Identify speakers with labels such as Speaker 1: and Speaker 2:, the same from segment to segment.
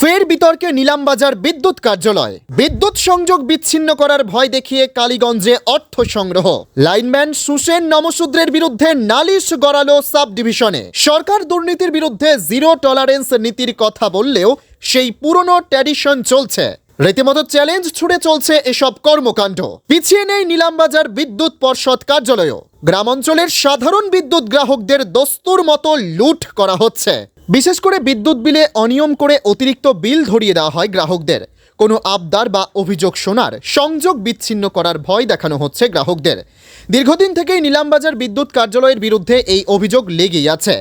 Speaker 1: ফের বিতর্কে নিলামবাজার বিদ্যুৎ কার্যালয়। বিদ্যুৎ সংযোগ বিচ্ছিন্ন করার ভয় দেখিয়ে কালীগঞ্জে অর্থ সংগ্রহ। লাইনম্যান সুসেন নমশূদ্রের বিরুদ্ধে নালিশ গড়ালো সাব ডিভিশনে সরকার দুর্নীতির বিরুদ্ধে জিরো টলারেন্স নীতির কথা বললেও সেই পুরনো ট্র্যাডিশন চলছে। রীতিমতো চ্যালেঞ্জ ছুড়ে চলছে এসব কর্মকাণ্ড। পিছিয়ে নেই নিলামবাজার বিদ্যুৎ পর্ষদ কার্যালয়ও। গ্রামাঞ্চলের সাধারণ বিদ্যুৎ গ্রাহকদের দস্তুর মতো লুট করা হচ্ছে। বিশেষ করে বিদ্যুৎ বিলে অনিয়ম করে অতিরিক্ত বিল ধরিয়ে দেওয়া হয় গ্রাহকদের। কোনো আবদার বা অভিযোগ শোনার, সংযোগ বিচ্ছিন্ন করার ভয় দেখানো হচ্ছে গ্রাহকদের। দীর্ঘদিন থেকেই নিলামবাজার বিদ্যুৎ কার্যালয়ের বিরুদ্ধে এই অভিযোগ লেগেই আছে।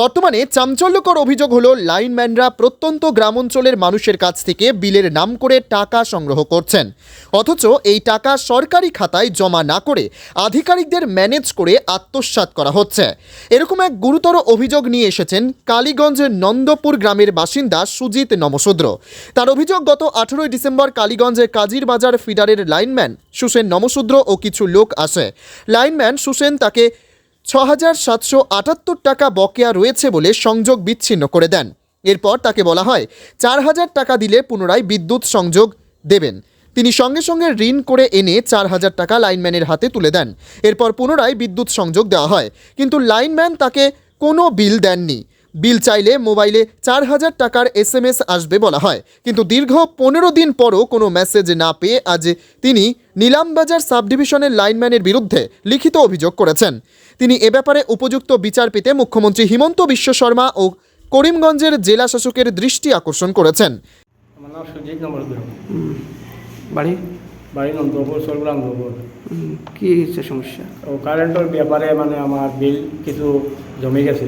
Speaker 1: বর্তমানে চাঞ্চল্যকর অভিযোগ হলো, লাইনম্যানরা প্রত্যন্ত গ্রামাঞ্চলের মানুষের কাছ থেকে বিলের নাম করে টাকা সংগ্রহ করছেন। অথচ এই টাকা সরকারি খাতায় জমা না করে আধিকারিকদের ম্যানেজ করে আত্মসাৎ করা হচ্ছে। এরকম এক গুরুতর অভিযোগ নিয়ে এসেছেন কালীগঞ্জের নন্দপুর গ্রামের বাসিন্দা সুজিত নমশূদ্র তার অভিযোগ, গত আঠেরোই ডিসেম্বর কালীগঞ্জে কাজীর বাজার ফিডারের লাইনম্যান সুসেন নমশূদ্র ও কিছু লোক আসে লাইনম্যান সুসেন তাকে ছ হাজার সাতশো আটাত্তর টাকা বকেয়া রয়েছে বলে সংযোগ বিচ্ছিন্ন করে দেন। এরপর তাকে বলা হয়, চার হাজার টাকা দিলে পুনরায় বিদ্যুৎ সংযোগ দেবেন। তিনি সঙ্গে সঙ্গে ঋণ করে এনে চার হাজার টাকা লাইনম্যানের হাতে তুলে দেন। এরপর পুনরায় বিদ্যুৎ সংযোগ দেওয়া হয়। কিন্তু লাইনম্যান তাকে কোনো বিল দেননি। বিল চাইলে মোবাইলে চার হাজার টাকার এস এম এস আসবে বলা হয়। কিন্তু দীর্ঘ পনেরো দিন পরও কোনো মেসেজ না পেয়ে আজ তিনি নিলামবাজার সাব ডিভিশনের লাইনম্যানের বিরুদ্ধে লিখিত অভিযোগ করেছেন। তিনি এ ব্যাপারে উপযুক্ত বিচার পেতে মুখ্যমন্ত্রী হিমন্ত বিশ্ব শর্মা ও করিমগঞ্জের জেলা শাসকের দৃষ্টি আকর্ষণ করেছেন।
Speaker 2: আমার নাম সুজিত নমস্কার
Speaker 3: বাড়ি?
Speaker 2: বাড়ি নন্দপুর সরগুলা নন্দপুর।
Speaker 3: হুম, কি হচ্ছে সমস্যা?
Speaker 2: ও কারেন্টের ব্যাপারে মানে আমার বিল কিছু জমে গেছে।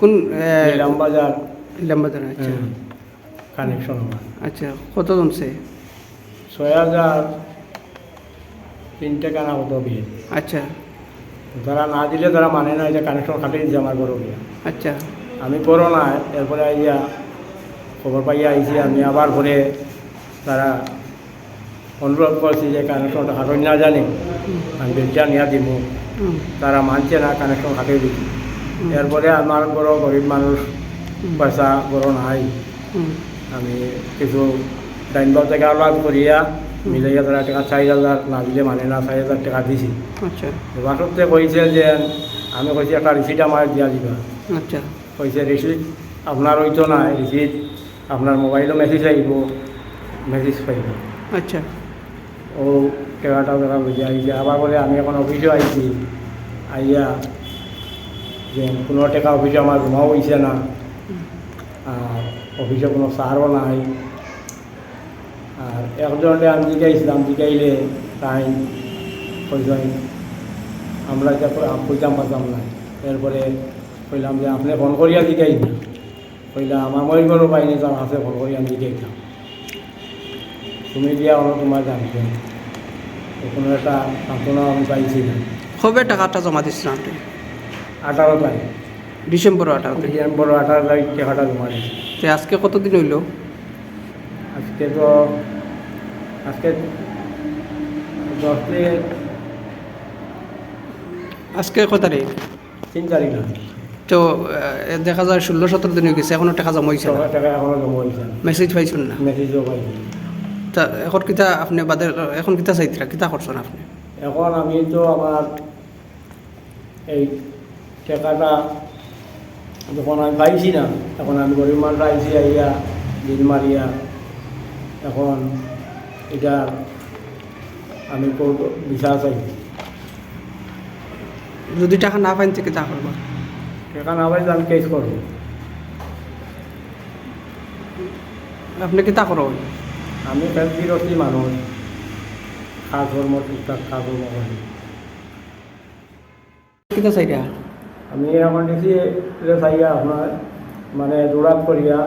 Speaker 3: কোন
Speaker 2: রামবাজার।
Speaker 3: লাম্বাদার আচ্ছা।
Speaker 2: কানেকশন
Speaker 3: আচ্ছা কত জমছে
Speaker 2: ছয় হাজার তিনটে কানা হতো বিল?
Speaker 3: আচ্ছা।
Speaker 2: তারা না দিলে তারা মানে না যে কানেকশন কাটিয়ে দিচ্ছে আমার ঘরে গিয়া
Speaker 3: আচ্ছা।
Speaker 2: আমি করো না এরপরে আইয়া খবর পাইয়া আইছি আমি আবার ঘরে তারা অনুরোধ করছি যে কানেকশনটা কাটন না জানি আমি বিলটা নিয়ে দিব তারা মানছে না কানেকশন কাটিয়ে দিচ্ছি এরপরে আমার বড় গরিব মানুষ পয়সা বড় নাই আমি কিছু ডাইনবাও থেকে আলাদ করিয়া মিলাইয়া তারা টাকা চার হাজার না দিলে মানে না চার হাজার টাকা দিছি।
Speaker 3: আচ্ছা।
Speaker 2: বাসতে কইছে যে আমি কইছি একটা রিসিট আমার দিয়া দিবা।
Speaker 3: আচ্ছা।
Speaker 2: কইছে রিসিট আপনার হইতো না রিসিট আপনার মোবাইলও মেসেজ আহিব মেসেজ পাইব।
Speaker 3: আচ্ছা।
Speaker 2: ও টাকাটা তারা বুঝে আইছে আবার বলে আমি এখন অফিসে আইছি। আইয়া যে কোনো টাকা অফিসে আমার জমাও হইছে না আর অফিসে কোনো সারও নাই। আর একজনে আমি জিগাইছিলাম জিগাইলে তাই কইলেন আমরা এটা কইতাম পারতাম না এরপরে কইলাম যে আপনি ফোন করিয়া জিগাই না কইলাম আমার মই কোনো পাইনি তার হাতে ফোন করিয়া জিগাইতাম তুমি দিয়া অন্য তোমার জানতেন কোনো একটা সান্ত্বনা আমি পাইছি না
Speaker 3: কবে টাকাটা জমা আপনি
Speaker 2: আঠারো তারিখ।
Speaker 3: ডিসেম্বর আঠারোতে
Speaker 2: ডিসেম্বর আঠারো তারিখ জমা দিয়েছি
Speaker 3: তো আজকে কতদিন হইল?
Speaker 2: আজকে তো আজকে দশ দিন
Speaker 3: আজকে কত তারিখ?
Speaker 2: তিন তারিখ
Speaker 3: তো দেখা যায় ষোলো সতেরো দিন হয়ে গেছে এখনও টাকা জমা হয়েছে মেসেজ পাইছেন না?
Speaker 2: মেসেজও পাইছি
Speaker 3: তা এখন কিতা আপনি বাদে এখন কিতা চাইছিলা কিতা করছেন আপনি?
Speaker 2: এখন আমি তো আমার এই টাকাটা যখন আমি পাইছি না এখন আমি গরিব মানুষ আইছি আইয়া দিন মারিয়া এখন এটা আমি বিচার চাই।
Speaker 3: যদি টাকা না পাইন তো কিতা করবা
Speaker 2: টাকা না পাইলে আমি কেস করব
Speaker 3: আপনি কিতা করো
Speaker 2: আমি ফ্যান্সি মানুষ খাস ধর্ম টুকটাক খাস ধর্ম
Speaker 3: কিতা চাইরা
Speaker 2: আমি এখন দেখি চাইয়া আপনার মানে দৌড়াত করিয়া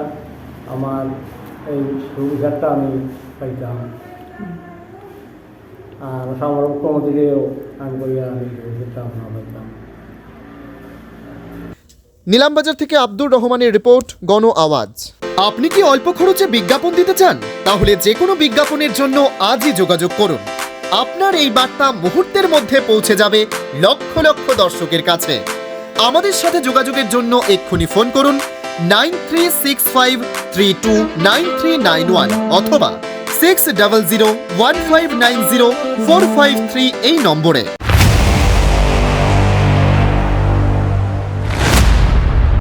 Speaker 2: আমার এই সুবিধাটা আমি পাইতাম। আর আমার মুখ্যমন্ত্রীকেও আমি করিয়া আমি সুবিধাটা আপনার পাইতাম।
Speaker 1: নিলামবাজার থেকে আব্দুর রহমানের রিপোর্ট, গণ আওয়াজ। আপনি কি অল্প খরচে বিজ্ঞাপন দিতে চান? তাহলে যে কোনো বিজ্ঞাপনের জন্য আজই যোগাযোগ করুন। আপনার এই বার্তা মুহূর্তের মধ্যে পৌঁছে যাবে লক্ষ লক্ষ দর্শকের কাছে। আমাদের সাথে যোগাযোগের জন্য এক্ষুনি ফোন করুন nine three six five three two nine three nine one অথবা six double zero one five nine zero four five three এই নম্বরে।